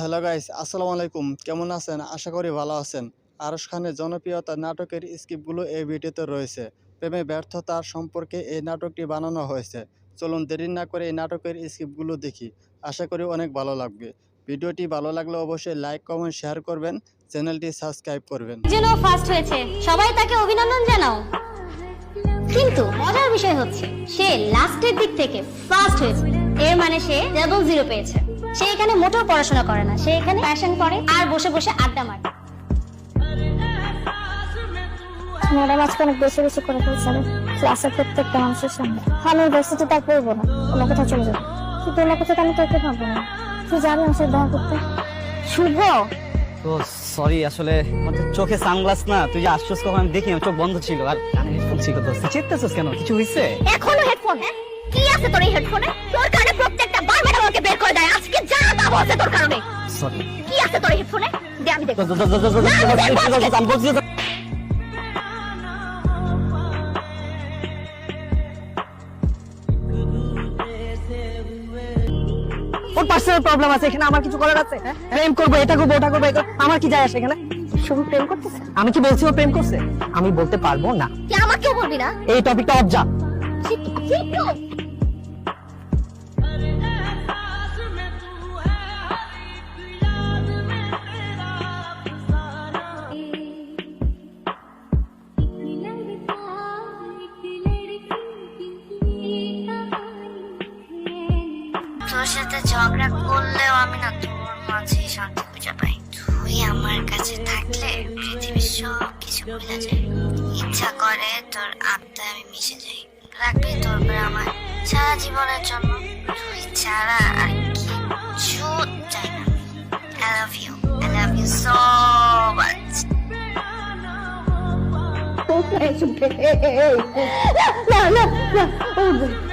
Hello guys আসসালামু আলাইকুম কেমন আছেন? আশা করি ভালো আছেন। আরশ খানের জনপ্রিয়তা নাটকের স্ক্রিপ্টগুলো এই ভিডিওতে রয়েছে। প্রেমে ব্যর্থতার সম্পর্কে এই নাটকটি বানানো হয়েছে। চলুন দেরি না করে এই নাটকের স্ক্রিপ্টগুলো দেখি। আশা করি অনেক ভালো লাগবে। ভিডিওটি ভালো লাগলে অবশ্যই লাইক, কমেন্ট, শেয়ার করবেন। চ্যানেলটি সাবস্ক্রাইব করবেন। যেন ফার্স্ট হয়েছে। সবাই তাকে অভিনন্দন জানাও। কিন্তু মজার বিষয় হচ্ছে, সে লাস্টের দিক থেকে ফার্স্ট হয়েছে। এর মানে সে ডাবল জিরো পেয়েছে। সে এখানে মোটেও পড়াশোনা করে না। সে এখানে প্যাশন করে আর বসে বসে আড্ডা মারে। ম্যাডাম আজকে অনেক বেশি বেশি করে ফেলছে ক্লাসের প্রত্যেকটা মানুষের সামনে। আমি ইউনিভার্সিটি তার পড়ব না। অন্য কোথাও চলে যাব। কিন্তু অন্য কোথাও আমি তোকে পাবো না। তুই যাবি আমার সাথে দেখা করতে? শুভ! তো সরি আসলে আমার তো চোখে সানগ্লাস না। তুই যে আসছিস কখন আমি দেখি চোখ বন্ধ ছিল। আর কানে হেডফোন ছিল কেন? কিছু হয়েছে এখনও হেডফোন কি আছে তোর এই হেডফোনে তোর কানে প্রত্যেকটা বলছে তোর কারণে কি আছে তোর হেডফোনে দে আমি দেখব আমি বলছি তো- ওর পার্সোনাল প্রবলেম আছে এখানে আমার কিছু করার আছে হ্যাঁ? প্রেম করব এটা করব ওটা করব এটা আমার কি যায় আসে এখানে শুভ প্রেম করতেছে আমি কি বলছি ও প্রেম করছে আমি বলতে পারব না আমাকেও বলবি না এই টপিকটা অফ তোর সাথে ঝগড়া করলেও আমি না তোর মাঝেই শান্তি খুঁজে পাই। তুই আমার কাছে থাকলে পৃথিবীর সব কিছু ভুলে যায় ইচ্ছা করে তোর আত্মায় আমি মিশে যাই। রাখবি তোর আমার সারা জীবনের জন্য। তুই ছাড়া আর কিছু চাই না। I love you I love you so much না না না